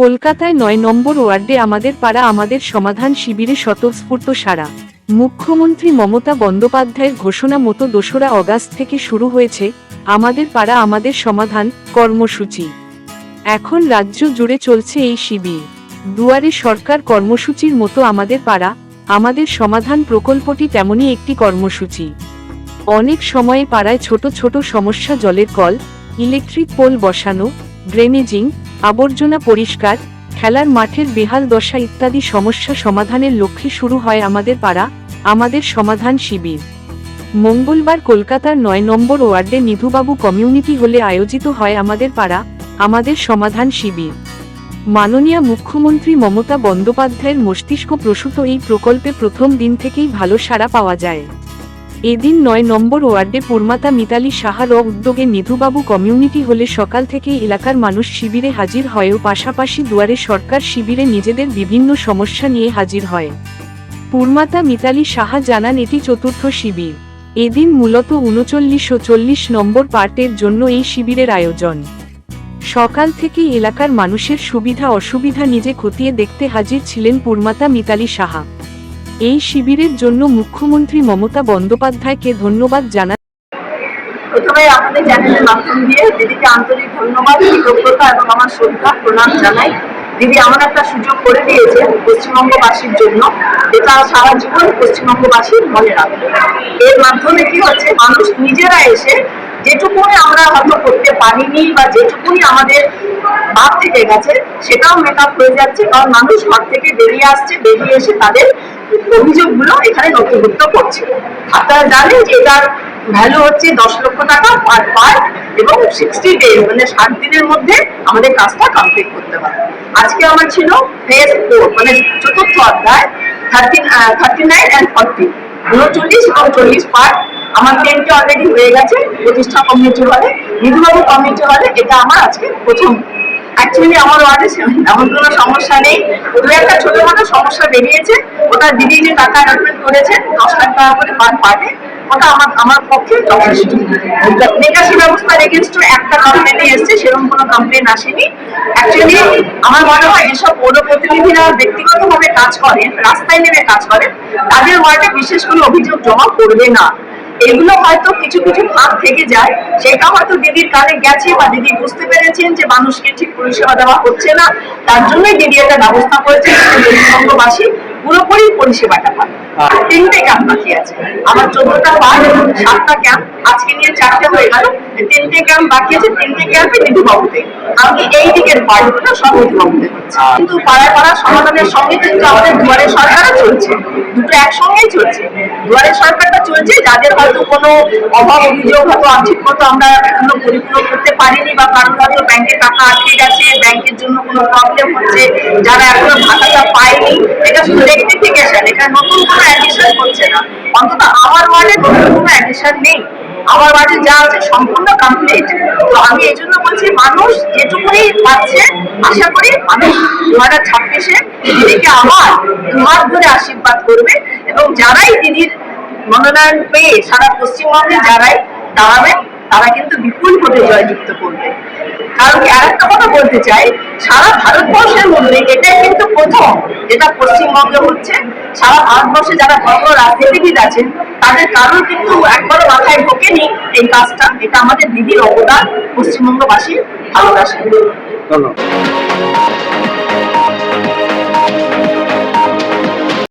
কলকাতায় নয় নম্বর ওয়ার্ডে আমাদের পাড়া আমাদের সমাধান শিবিরে স্বতঃস্ফূর্ত সারা মুখ্যমন্ত্রী মমতা বন্দ্যোপাধ্যায়ের ঘোষণা মতো দোসরা অগাস্ট থেকে শুরু হয়েছে আমাদের পাড়া আমাদের সমাধান কর্মসূচি। এখন রাজ্য জুড়ে চলছে এই শিবির। দুয়ারে সরকার কর্মসূচির মতো আমাদের পাড়া, আমাদের সমাধান প্রকল্পটি তেমনই একটি কর্মসূচি। অনেক সময়ে পাড়ায় ছোট ছোট সমস্যা জলের কল, ইলেকট্রিক পোল বসানো ড্রেনেজিং আবর্জনা পরিষ্কার, খেলার মাঠের বেহাল দশা ইত্যাদি সমস্যা সমাধানের লক্ষ্যে শুরু হয় আমাদের পাড়া, আমাদের সমাধান শিবির। মঙ্গলবার কলকাতার নয় নম্বর ওয়ার্ডে নিধুবাবু কমিউনিটি হলে আয়োজিত হয় আমাদের পাড়া, আমাদের সমাধান শিবির। মাননীয় মুখ্যমন্ত্রী মমতা বন্দ্যোপাধ্যায়ের মস্তিষ্ক প্রসূত এই প্রকল্পে প্রথম দিন থেকেই ভালো সাড়া পাওয়া যায়। এদিন নয় নম্বর ওয়ার্ডে পূর্মাতা মিতালি সাহার উদ্যোগে নিধুবাবু কমিউনিটি হলে সকাল থেকেই এলাকার মানুষ শিবিরে হাজির হয় ও পাশাপাশি দুয়ারে সরকার শিবিরে নিজেদের বিভিন্ন সমস্যা নিয়ে হাজির হয়। পূর্মাতা মিতালি সাহা জানান এটি চতুর্থ শিবির। এদিন মূলত উনচল্লিশ ও চল্লিশ নম্বর পার্টের জন্য এই শিবিরের আয়োজন। সকাল থেকেই এলাকার মানুষের সুবিধা অসুবিধা নিজে খতিয়ে দেখতে হাজির ছিলেন পূর্মাতা মিতালি সাহা। এই শিবিরের জন্য মুখ্যমন্ত্রী মমতা বন্দ্যোপাধ্যায়কে ধন্যবাদ জানান। প্রথমে আপনাদের চ্যানেলের মাধ্যম দিয়ে দিদিকে আন্তরিক ধন্যবাদ, কৃতজ্ঞতা এবং আমার শ্রদ্ধা প্রণাম জানাই। দিদি এমন একটা সুযোগ করে দিয়েছে পশ্চিমবঙ্গবাসীর জন্য, যেটা সারা জীবন পশ্চিমবঙ্গবাসীর মনে রাখবে এর মাধ্যমে কি হচ্ছে, মানুষ নিজেরা এসে যেটুকুনি আমরা হয়তো করতে পারিনি বা যেটুকুনি আমাদের ভাব থেকে গেছে, সেটাও মেক হয়ে যাচ্ছে। কারণ মানুষ ঘর থেকে বেরিয়ে আসছে, বেরিয়ে এসে তাদের অভিযোগগুলো এখানে নথিভুক্ত করছে আপনারা জানেন যে ভ্যালু হচ্ছে দশ লক্ষ টাকা পার এবং সিক্সটি মানে দিনের মধ্যে আমাদের কাজটা কমপ্লিট করতে হবে। আজকে আমার ছিল ফেজ ফোর মানে চতুর্থ অধ্যায় thirty thirty nine and forty উনচল্লিশ এবং চল্লিশ পার্ট আমার টেনটি অলরেডি হয়ে গেছে, প্রতিষ্ঠা কমিটি হলে, নিধুবাবু কমিটি হলে, এটা আমার আজকে প্রথম অ্যাকচুয়ালি আমার ওয়ার্ডে এমন কোনো সমস্যা নেই। দু একটা ছোটখাটো সমস্যা বেরিয়েছে। ওটা দিদি যে টাকা করেছেন দশ লাখ টাকা করে পার পার্টে ওটা আমার আমার পক্ষে যথেষ্ট। নিকাশি ব্যবস্থার একটা এসছে, সেরকম কোনো কমপ্লেন আসেনি। অ্যাকচুয়ালি আমার মনে হয় এসব পৌর প্রতিনিধিরা ব্যক্তিগতভাবে কাজ করেন রাস্তায় নেমে কাজ করেন তাদের ওয়ার্ডে বিশেষ কোনো অভিযোগ জমা করবে না। এগুলো হয়তো কিছু কিছু ভাগ থেকে যায়। সেটা হয়তো দিদির কানে গেছে বা দিদি বুঝতে পেরেছেন যে মানুষকে ঠিক পরিষেবা দেওয়া হচ্ছে না। তার জন্যই দিদি একটা ব্যবস্থা করেছেন পশ্চিমবঙ্গবাসী পুরোপুরি পরিষেবাটা আর তিনটে ক্যাম্প বাকি আছে। আমার চোদ্দটা পাঁচ সাতটা ক্যাম্প আজকে নিয়ে চারটে হয়ে গেল। তিনটে ক্যাম্প বাকি আছে। তিনটে ক্যাম্পে আমি এই দিকের পার্টগুলো সব কিন্তু পাড়ায় পাড়ার সমাধানের সঙ্গে কিন্তু আমাদের দুয়ারে সরকারও চলছে। দুটো একসঙ্গেই চলছে। দুয়ারে সরকারটা চলছে যাদের হয়তো কোনো অভাব অভিযোগ হয়তো আর্থিক মতো আমরা এখনও পরিপূরণ করতে পারিনি বা কারোর হয়তো ব্যাংকে টাকা আটকে গেছে ব্যাংকের জন্য কোনো প্রবলেম হচ্ছে যারা এখনও পায়নি আমার আমার ধরে আশীর্বাদ করবে এবং যারাই দিদির মনোনয়ন পেয়ে সারা পশ্চিমবঙ্গে যারাই দাঁড়াবেন তারা কিন্তু বিপুল ভোটে জয়যুক্ত করবে। কারণ কি কথা বলতে চাই, সারা ভারতবর্ষের মধ্যে এটাই কিন্তু প্রথম যেটা পশ্চিমবঙ্গে হচ্ছে। সারা ভারতবর্ষে যারা বড় রাজনীতিবিদ আছেন, তাদের কারোর কিন্তু একবারও মাথায় ঢোকেনি এই কাজটা। এটা আমাদের দিদির অবদান, পশ্চিমবঙ্গবাসীর ভালোবাসা। ধন্যবাদ।